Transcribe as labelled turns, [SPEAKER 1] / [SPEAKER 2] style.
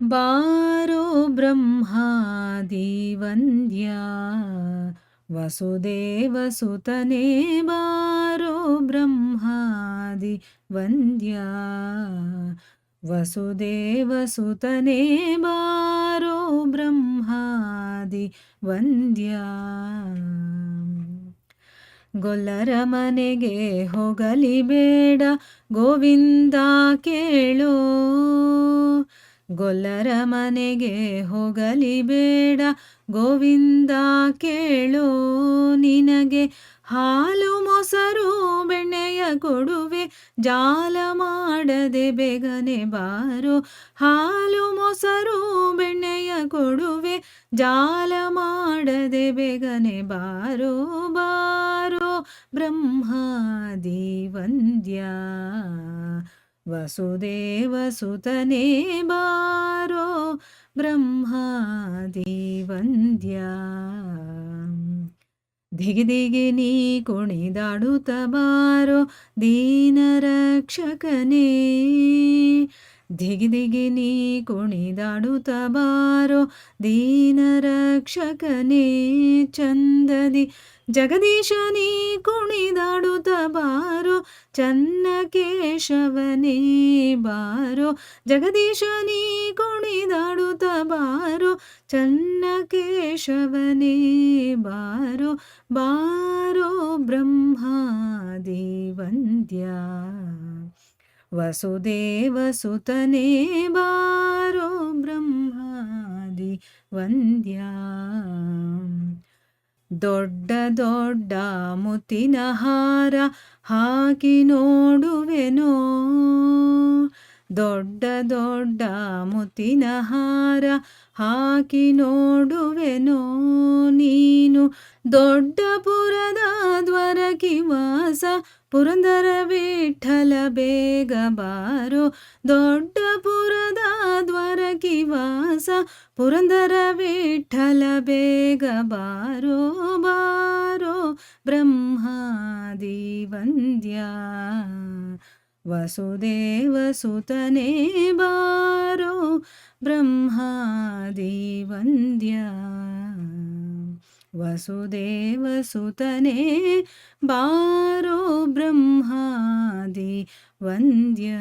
[SPEAKER 1] ಬಾರೋ ಬ್ರಹ್ಮಾದಿ ವಂದ್ಯ ವಸುದೇವ ಸುತನೇ ಬಾರೋ ಬ್ರಹ್ಮಾದಿ ವಂದ್ಯ ವಸುದೇವ ಸುತನೇ ಬಾರೋ ಬ್ರಹ್ಮಾದಿ ವಂದ್ಯ ಗೊಲ್ಲರ ಮನೆಗೆ ಹೋಗಲಿ ಬೇಡ ಗೋವಿಂದ ಕೇಳೋ ಗೊಲ್ಲರ ಮನೆಗೆ ಹೋಗಲಿ ಬೇಡ. ಗೋವಿಂದ ಕೇಳೋ, ನಿನಗೆ ಹಾಲು ಮೊಸರು ಬೆಣ್ಣೆಯ ಕೊಡುವೆ. ಜಾಲ ಮಾಡದೆ ಬೇಗನೆ ಬಾರೋ. ಹಾಲು ಮೊಸರು ಬೆಣ್ಣೆಯ ಕೊಡುವೆ. ಜಾಲ ಮಾಡದೆ ಬೇಗನೆ ಬಾರೋ ಬಾರೋ. ಬ್ರಹ್ಮಾದಿ ವಂದ್ಯ ವಸುದೇವ ಸುತನೇ ಬಾರೋ ಬ್ರಹ್ಮಾದಿ ವಂದ್ಯ ದಿಗಿ ದಿಗಿ ನೀ ಕುಣಿದಾಡುತ್ತ ಬಾರೋ ದೀನ ರಕ್ಷಕನೇ. ದಿಗಿ ದಿಗಿ ನೀ ಕುಣಿದಾಡುತ್ತ ಬಾರೋ ದೀನ ರಕ್ಷಕನೇ. ಚಂದದಿ ಜಗದೀಶ ನೀ ಕುಣಿದಾಡುತ್ತ ಬಾರೋ ಚನ್ನ ಕೇಶವನೇ ಬಾರೋ ಜಗದೀಶ ನೀ ಕುಣಿದಾಡುತ್ತ ಬಾರೋ ಚನ್ನ ಕೇಶವನೇ ಬಾರೋ ಬಾರೋ ಬ್ರಹ್ಮಾದಿ ವಂದ್ಯ ವಸುದೇವ ಸುತನೇ ಬಾರೋ ಬ್ರಹ್ಮಾದಿ ವಂದ್ಯ ದೊಡ್ಡ ದೊಡ್ಡ ಮುತ್ತಿನ ಹಾರ ಹಾಕಿ ನೋಡುವೆನೋ? ದೊಡ್ಡ ದೊಡ್ಡ ಮುತ್ತಿನ ಹಾರ ಹಾಕಿ ನೋಡುವೆನೋ? ನೀನು ದೊಡ್ಡಪುರದ ದ್ವರಕಿ ವಾಸ ಪುರಂದರ ವಿಠಲ ಬೇಗ ಬಾರೋ. ದ್ವರಕಿ ವಾಸ ಪುರಂದರ ವಿಠಲ ಬೇಗ ಬಾರೋ ಬಾರೋ ಬ್ರಹ್ಮಾದಿ ವಂದ್ಯ. ವಸುದೇವ ಸುತನೇ ಬಾರೋ ಬ್ರಹ್ಮಾದಿ ವಂದ್ಯ. ವಸುದೇವ ಸುತನೇ ಬಾರೋ ಬ್ರಹ್ಮಾದಿ ವಂದ್ಯ.